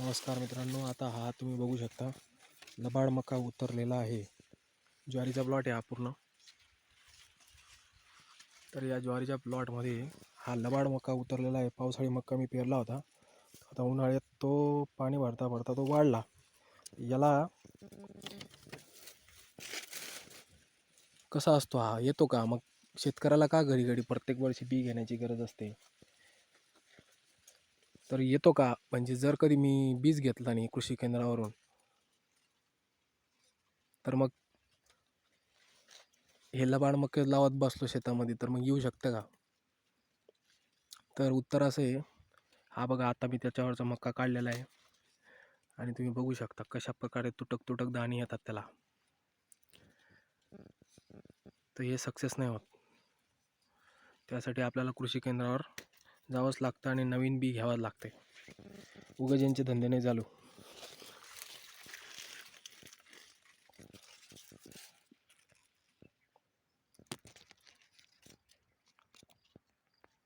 नमस्कार मित्रांनो आता हा तुम्ही बघू शकता. लबाड मका उतरलेला आहे. ज्वारीचा प्लॉट आहे हा पूर्ण. तर या ज्वारीच्या प्लॉटमध्ये हा लबाड मका उतरलेला आहे. पावसाळी मका मी पेरला होता. आता उन्हाळ्यात तो पाणी भरता भरता तो वाढला. याला कसा असतो हा? येतो का? मग शेतकऱ्याला का घडी घडी प्रत्येक वर्षी बी घेण्याची गरज असते? तर येतो का? म्हणजे जर कधी मी बीज घेतला नाही कृषी केंद्रावरून तर मग हे लबाड मग लावत बसलो शेतामध्ये तर मग येऊ शकतं का? तर उत्तर असं आहे हा बघा आता मी त्याच्यावरचा मक्का काढलेला आहे. आणि तुम्ही बघू शकता कशा प्रकारे तुटक तुटक दाणे येतात त्याला. तर हे सक्सेस नाही होत. त्यासाठी आपल्याला कृषी केंद्रावर जावंच लागतं आणि नवीन बी घ्यावं लागते उगाच यांचे धंदे नाही चालू.